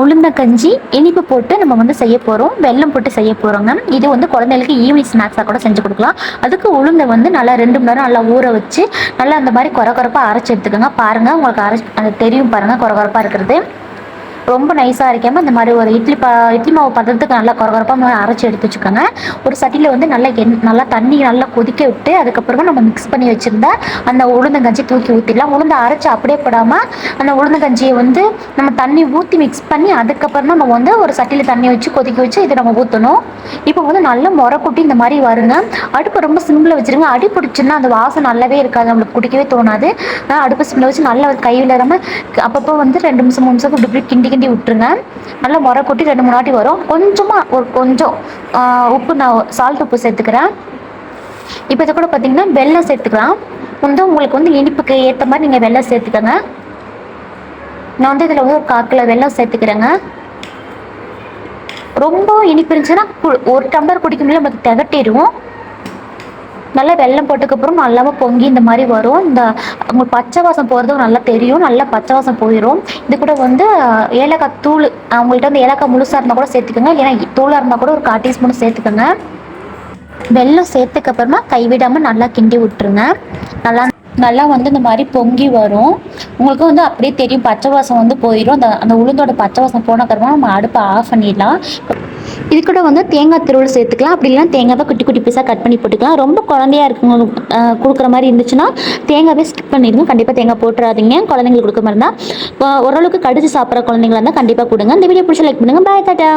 உளுந்த கஞ்சி இனிப்பு போட்டு நம்ம வந்து செய்ய போகிறோம் வெல்லம் போட்டு செய்ய போகிறோங்க இது வந்து குழந்தைகளுக்கு ஈவினிங் ஸ்நாக்ஸாக கூட செஞ்சு கொடுக்கலாம். அதுக்கு உளுந்தை வந்து நல்லா ரெண்டு மணி நேரம் நல்லா ஊற வச்சு நல்லா அந்த மாதிரி குறை குறைப்பாக அரைச்சி எடுத்துக்கோங்க. பாருங்கள் உங்களுக்கு அரைச்சி அது தெரியும் பாருங்கள் குறை குறைப்பாக இருக்கிறது. ரொம்ப நைஸாக அரைக்காமல் இந்த மாதிரி ஒரு இட்லி பா இட்லி மாவு பதத்துக்கு நல்லா குறகுறப்பாக அரைச்சி எடுத்து வச்சுக்கோங்க. ஒரு சட்டியில் வந்து நல்லா எண் நல்லா தண்ணி நல்லா கொதிக்க விட்டு அதுக்கப்புறமா நம்ம மிக்ஸ் பண்ணி வச்சுருந்தா அந்த உளுந்தங்கஞ்சி தூக்கி ஊற்றிடலாம் உளுந்து அரைச்சி அப்படியே போடாமல் அந்த உளுந்தங்கஞ்சியை வந்து நம்ம தண்ணி ஊற்றி மிக்ஸ் பண்ணி அதுக்கப்புறமா நம்ம வந்து ஒரு சட்டியில் தண்ணி வச்சு கொதிக்க வச்சு இதை நம்ம ஊற்றணும் இப்போ வந்து நல்லா முறை இந்த மாதிரி வருங்க. அடுப்பு ரொம்ப சிம்பிளில் வச்சுருங்க. அடி பிடிச்சுன்னா அந்த வாசம் நல்லாவே இருக்காது. நம்மளுக்கு குடிக்கவே தோணாது. அடுப்பு சிம்பிளில் வச்சு நல்லா கையில் இல்லாமல் அப்பப்போ வந்து ரெண்டு நிமிஷம் மூணு நிமிஷம் இப்படி இப்படி கிண்டி கிண்டி விட்டுருங்க. நல்லா முறை கொட்டி ரெண்டு மூணு வாட்டி வரும். கொஞ்சமாக ஒரு கொஞ்சம் உப்பு நான் சால்ட் உப்பு சேர்த்துக்கிறேன். இப்போ இதை கூட பார்த்தீங்கன்னா வெல்லம் சேர்த்துக்கலாம். வந்து உங்களுக்கு வந்து இனிப்புக்கு ஏற்ற மாதிரி நீங்கள் வெல்லம் சேர்த்துக்கோங்க. நான் வந்து இதில் வந்து ஒரு காக்கில் வெல்லம் சேர்த்துக்கிறேங்க. ரொம்ப இனிப்பு இருந்துச்சுன்னா கு- ஒரு டம்ளர் குடிக்கும்போது நமக்கு திகட்டிடுவோம் நல்லா வெல்லம் போட்டதுக்கப்புறம் நல்லாவும் பொங்கி இந்த மாதிரி வரும். இந்த உங்களுக்கு பச்சை வாசம் போகிறதும் நல்லா தெரியும். நல்லா பச்சை வாசம் போயிடும் இது கூட வந்து ஏலக்காய் தூள் அவங்கள்ட்ட வந்து ஏலக்காய் முழுசாக இருந்தால் கூட சேர்த்துக்கோங்க. இல்லைன்னா தூளாக இருந்தால் கூட ஒரு கால் டீஸ்பூன் சேர்த்துக்கோங்க. வெல்லம் சேர்த்துக்கப்புறமா கைவிடாமல் நல்லா கிண்டி விட்டுருங்க. நல்லா நல்லா வந்து இந்த மாதிரி பொங்கி வரும். உங்களுக்கு வந்து அப்படியே தெரியும். பச்சை வாசம் வந்து போயிடும் அந்த அந்த உளுந்தோட பச்சை வாசம் போனக்கப்புறமா நம்ம அடுப்பை ஆஃப் பண்ணிடலாம். இது கூட வந்து தேங்காய் திருவள் சேர்த்துக்கலாம். அப்படி இல்லைன்னா தேங்காவை குட்டி குட்டி பீஸாக கட் பண்ணி போட்டுக்கலாம். ரொம்ப குழந்தையா இருக்குங்க கொடுக்குற மாதிரி இருந்துச்சுன்னா தேங்காவே ஸ்கிப் பண்ணிடுங்க. கண்டிப்பாக தேங்காய் போட்டுறாதீங்க. குழந்தைங்களுக்கு கொடுக்க மாதிரி இருந்தால் ஓரளவுக்கு கடிச்சு சாப்பிட்ற குழந்தைங்களா இருந்தால் கண்டிப்பாக கொடுங்க. இந்த வீடியோ பிடிச்ச லைக் பண்ணுங்கள் பாய் டாட்டா